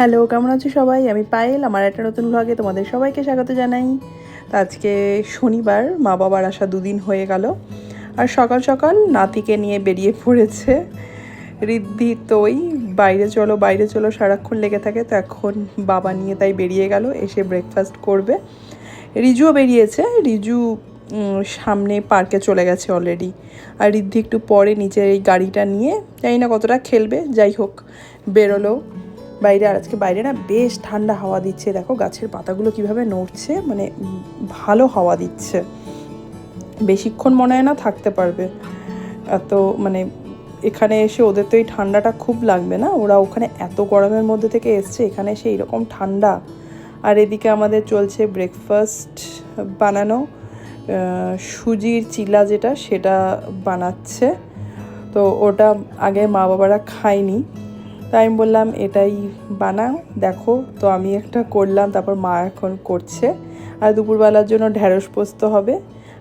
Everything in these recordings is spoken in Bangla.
হ্যালো, কেমন আছো সবাই? আমি পায়েল, আমার একটা নতুন ভ্লগে তোমাদের সবাইকে স্বাগত জানাই। আজকে শনিবার, মা বাবার আসা দুদিন হয়ে গেল। আর সকাল সকাল নাতিকে নিয়ে বেরিয়ে পড়েছে রিদ্ধি তোই বাইরে চলো বাইরে চলো, সারাক্ষণ লেগে থাকে। তো এখন বাবা নিয়ে তাই বেরিয়ে গেল, এসে ব্রেকফাস্ট করবে। রিজুও বেরিয়েছে। রিজু সামনে পার্কে চলে গেছে অলরেডি আর রিদ্ধি একটু পরে নিচে এই গাড়িটা নিয়ে, জানি না কতটা খেলবে, যাই হোক, বেরোলো। বাইরে আর আজকে বাইরে না বেশ ঠান্ডা হাওয়া দিচ্ছে। দেখো গাছের পাতাগুলো কীভাবে নড়ছে মানে ভালো হাওয়া দিচ্ছে। বেশিক্ষণ মনে হয় না থাকতে পারবে। এত মানে এখানে এসে ওদের তো এই ঠান্ডাটা খুব লাগবে না? ওরা ওখানে এত গরমের মধ্যে থেকে এসছে, এখানে এসে এইরকম ঠান্ডা। আর এদিকে আমাদের চলছে ব্রেকফাস্ট বানানো। সুজির চিলা যেটা, সেটা বানাচ্ছে। তো ওটা আগে মা বাবারা খায়নি। তাই আমি বললাম, এটাই বানাও, দেখো। তো আমি একটা করলাম, তারপর মা এখন করছে। আর দুপুরবেলার জন্য ঢ্যাঁড়স পোস্ত হবে।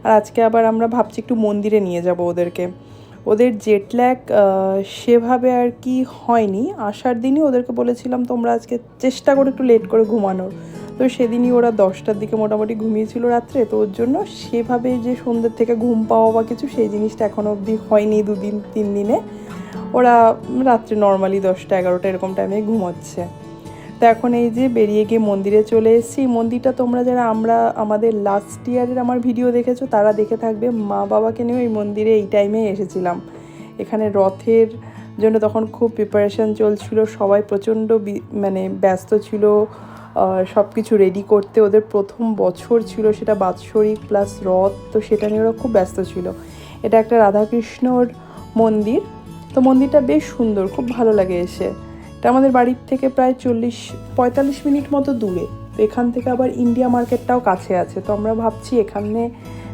আর আজকে আবার আমরা ভাবছি একটু মন্দিরে নিয়ে যাব ওদেরকে। ওদের জেটল্যাক সেভাবে আর কি হয়নি। আসার দিনই ওদেরকে বলেছিলাম, তোমরা আজকে চেষ্টা করে একটু লেট করে ঘুমানোর। তো সেদিনই ওরা দশটার দিকে মোটামুটি ঘুমিয়েছিল রাত্রে। তো ওর জন্য সেভাবে যে সন্ধ্যের থেকে ঘুম পাওয়া বা কিছু, সেই জিনিসটা এখনও অবধি হয়নি দুদিন, তিন দিনে। ওরা রাত্রে নর্মালি দশটা, এগারোটা এরকম টাইমে ঘুমোচ্ছে। তো এখন এই যে বেরিয়ে গিয়ে মন্দিরে চলে এসেছি মন্দিরটা তোমরা যারা আমরা, আমাদের লাস্ট ইয়ারের আমার ভিডিও দেখেছ, তারা দেখে থাকবে, মা বাবাকে নিয়ে ওই মন্দিরে এই টাইমে এসেছিলাম। এখানে রথের জন্য তখন খুব প্রিপারেশন চলছিল, সবাই প্রচণ্ড মানে ব্যস্ত ছিল সব কিছু রেডি করতে। ওদের প্রথম বছর ছিল সেটা বাৎসরিক প্লাস রথ, তো সেটা নিয়ে ওরা খুব ব্যস্ত ছিল। এটা একটা রাধাকৃষ্ণর মন্দির তো মন্দিরটা বেশ সুন্দর, খুব ভালো লাগে এসে। এটা আমাদের বাড়ির থেকে প্রায় চল্লিশ, পঁয়তাল্লিশ মিনিট মতো দূরে। তো এখান থেকে আবার ইন্ডিয়া মার্কেটটাও কাছে আছে। তো আমরা ভাবছি এখানে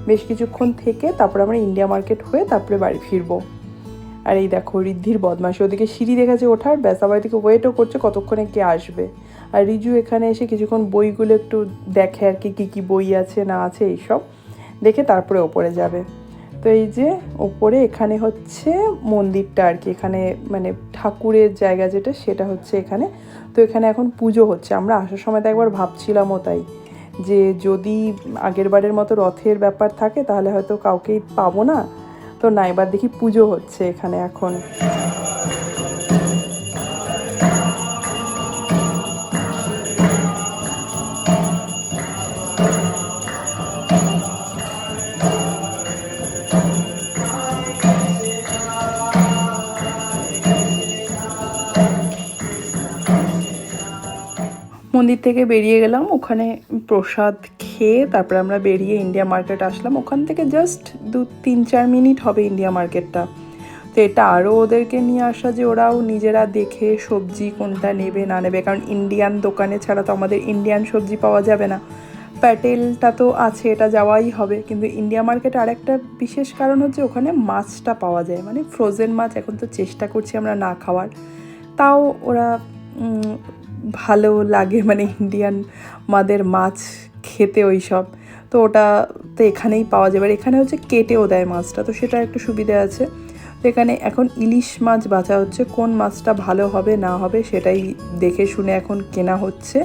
বেশ কিছুক্ষণ থেকে তারপরে আমরা ইন্ডিয়া মার্কেট হয়ে তারপরে বাড়ি ফিরবো। আর এই দেখো ঋদ্ধির বদমাসি ওদিকে সিঁড়ি দেখেছে ওঠার, ব্যাস আবার এদিকে ওয়েটও করছে কতক্ষণে কে আসবে। আর রিজু এখানে এসে কিছুক্ষণ বইগুলো একটু দেখে আর কি, কী কী বই আছে না আছে এইসব, দেখে তারপরে ওপরে যাবে। তো এই যে ওপরে এখানে হচ্ছে মন্দিরটা আর কি। এখানে মানে ঠাকুরের জায়গা যেটা, সেটা হচ্ছে এখানে। তো এখানে এখন পুজো হচ্ছে। আমরা আসার সময় তো একবার ভাবছিলামও তাই যে যদি আগের বারের মতো রথের ব্যাপার থাকে, তাহলে হয়তো কাউকেই পাবো না। তো না, এবার দেখি পুজো হচ্ছে এখানে এখন। মন্দির থেকে বেরিয়ে গেলাম, ওখানে প্রসাদ খেয়ে তারপরে আমরা বেরিয়ে ইন্ডিয়া মার্কেট আসলাম। ওখান থেকে জাস্ট দু, তিন, চার মিনিট হবে ইন্ডিয়া মার্কেটটা তো এটা আরও ওদেরকে নিয়ে আসা যে ওরাও নিজেরা দেখে সবজি কোনটা নেবে, না নেবে। কারণ ইন্ডিয়ান দোকানে ছাড়া তো আমাদের ইন্ডিয়ান সবজি পাওয়া যাবে না। প্যাটেলটা তো আছে, এটা যাওয়াই হবে। কিন্তু ইন্ডিয়া মার্কেটে আরেকটা বিশেষ কারণ হচ্ছে ওখানে মাছটা পাওয়া যায়। মানে ফ্রোজেন মাছ, এখন তো চেষ্টা করছি আমরা না খাওয়ার। তাও ওরা ভালো লাগে মানে ইন্ডিয়ান মাদের মাছ খেতে ওই সব তো ওটা তো এখানেই পাওয়া যাবে। আর এখানে হচ্ছে কেটেও দেয় মাছটা, তো সেটা একটু সুবিধা আছে। তো এখানে এখন ইলিশ মাছ বাছা হচ্ছে, কোন মাছটা ভালো হবে, না হবে সেটাই দেখে শুনে এখন কেনা হচ্ছে।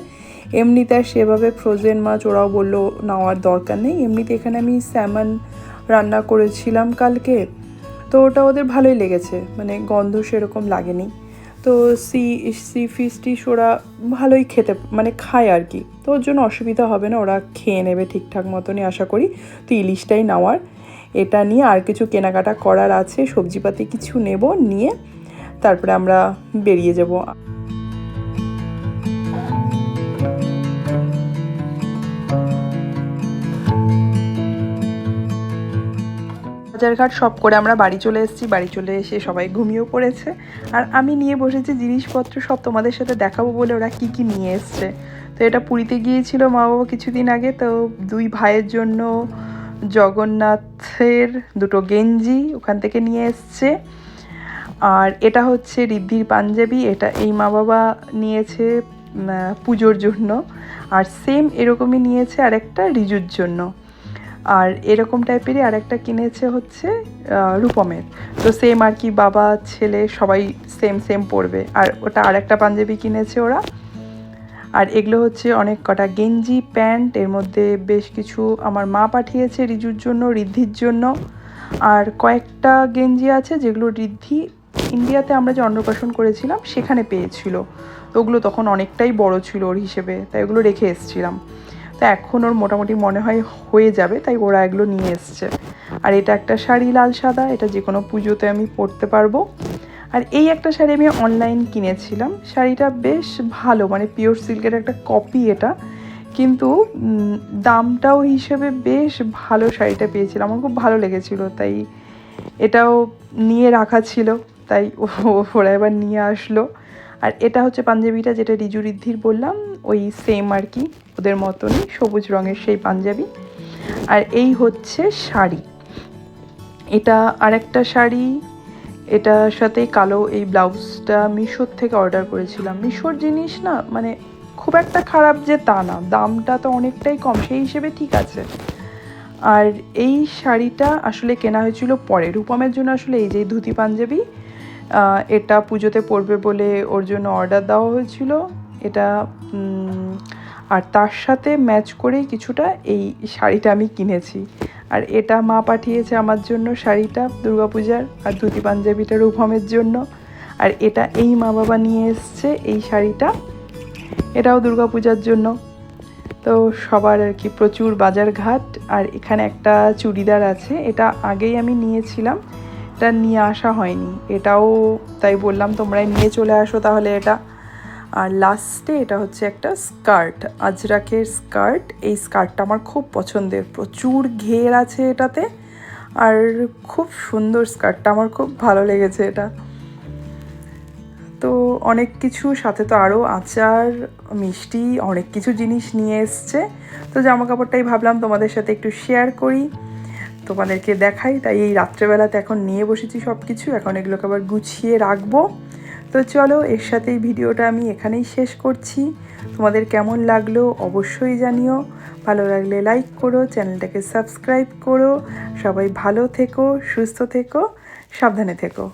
এমনিতে আর সেভাবে ফ্রোজেন মাছ ওরাও বলল নেওয়ার দরকার নেই। এমনিতে এখানে আমি স্যামন রান্না করেছিলাম কালকে, তো ওটা ওদের ভালোই লেগেছে মানে গন্ধ সেরকম লাগেনি। তো সি সি ফিশ টিশ ওরা ভালোই খেতে মানে খায় আর কি। তো ওর জন্য অসুবিধা হবে না, ওরা খেয়ে নেবে ঠিকঠাক মতনই, আশা করি। তো ইলিশটাই নেওয়ার। এটা নিয়ে আর কিছু কেনাকাটা করার আছে, সবজিপাতি কিছু নেব, নিয়ে তারপরে আমরা বেরিয়ে যাব। বাজারঘাট সব করে আমরা বাড়ি চলে এসেছি, বাড়ি চলে এসে সবাই ঘুমিয়েও পড়েছে। আর আমি নিয়ে বসেছি জিনিসপত্র, সব তোমাদের সাথে দেখাবো বলে ওরা কি কি নিয়ে এসছে। তো এটা পুরীতে গিয়েছিল মা বাবা কিছুদিন আগে, তো দুই ভাইয়ের জন্য জগন্নাথের দুটো গেঞ্জি ওখান থেকে নিয়ে এসছে। আর এটা হচ্ছে রিদ্ধির পাঞ্জাবি, এটা এই মা বাবা নিয়েছে পুজোর জন্য। আর সেম এরকমই নিয়েছে আরেকটা রিজুর জন্য। আর এরকম টাইপেরই আরেকটা কিনেছে হচ্ছে রূপমের। তো সেম আর কি, বাবা, ছেলে, সবাই সেম সেম পরবে। আর ওটা আর একটা পাঞ্জাবি কিনেছে ওরা। আর এগুলো হচ্ছে অনেক কটা গেঞ্জি, প্যান্ট, এর মধ্যে বেশ কিছু আমার মা পাঠিয়েছে রিজুর জন্য, রিদ্ধির জন্য। আর কয়েকটা গেঞ্জি আছে যেগুলো রিদ্ধি ইন্ডিয়াতে আমরা যে অন্নপ্রাশন করেছিলাম, সেখানে পেয়েছিল। তো ওগুলো তখন অনেকটাই বড় ছিল ওর হিসেবে, তাই ওগুলো রেখে এসেছিলাম। তো এখন ওর মোটামুটি মনে হয় হয়ে যাবে, তাই ওরা এগুলো নিয়ে এসছে। আর এটা একটা শাড়ি লাল সাদা, এটা যে কোনো পুজোতে আমি পরতে পারব। আর এই একটা শাড়ি আমি অনলাইন কিনেছিলাম। শাড়িটা বেশ ভালো মানে পিওর সিল্কের একটা কপি এটা। কিন্তু দামটাও হিসেবে বেশ ভালো শাড়িটা পেয়েছিলাম। আমার খুব ভালো লেগেছিল, তাই এটাও নিয়ে রাখা ছিল। তাই ওরা এবার নিয়ে আসলো। আর এটা হচ্ছে পাঞ্জাবিটা যেটা রিজু রিদ্ধির বললাম, ওই সেম আর কি, ওদের মতনই, সবুজ রঙের সেই পাঞ্জাবি। আর এই হচ্ছে শাড়ি। এটা আরেকটা শাড়ি, এটার সাথে কালো এই ব্লাউজটা মিশোর থেকে অর্ডার করেছিলাম। মিশোর জিনিস না মানে খুব একটা খারাপ যে তা না, দামটা তো অনেকটাই কম, সেই হিসেবে ঠিক আছে। আর এই শাড়িটা আসলে কেনা হয়েছিল পরে, রূপমের জন্য আসলে এই যে ধুতি পাঞ্জাবি এটা পুজোতে পরবে বলে ওর জন্য অর্ডার দেওয়া হয়েছিল। এটা আর তার সাথে ম্যাচ করেই কিছুটা এই শাড়িটা আমি কিনেছি। আর এটা মা পাঠিয়েছে আমার জন্য শাড়িটা দুর্গাপূজার আর ধুতি পাঞ্জাবিটা রূপমের জন্য। আর এটা এই মা বাবা নিয়ে এসছে এই শাড়িটা। এটাও দুর্গাপূজার জন্য। তো সবার আর কি প্রচুর বাজার ঘাট আর এখানে একটা চুড়িদার আছে, এটা আগেই আমি নিয়েছিলাম। এটা নিয়ে আসা হয়নি। এটাও তাই বললাম, তোমরাই নিয়ে চলে আসো তাহলে এটা। আর লাস্টে এটা হচ্ছে একটা স্কার্ট আজরাকের স্কার্ট এই স্কার্টটা আমার খুব পছন্দের, প্রচুর ঘের আছে এটাতে। আর খুব সুন্দর স্কার্টটা আমার খুব ভালো লেগেছে এটা। তো অনেক কিছু, সাথে তো আরও আচার, মিষ্টি, অনেক কিছু জিনিস নিয়ে এসছে। তো জামা কাপড়টাই ভাবলাম তোমাদের সাথে একটু শেয়ার করি। তোমাদেরকে দেখাই। তাই এই রাত্রেবেলাতে এখন নিয়ে বসেছি সব কিছু এখন এগুলোকে আবার গুছিয়ে রাখব। তো চলো, এর সাথেই ভিডিওটা আমি এখানেই শেষ করছি। তোমাদের কেমন লাগল অবশ্যই জানিও। ভালো লাগলে লাইক করো, চ্যানেলটাকে সাবস্ক্রাইব করো। সবাই ভালো থেকো, সুস্থ থেকো, সাবধানে থেকো।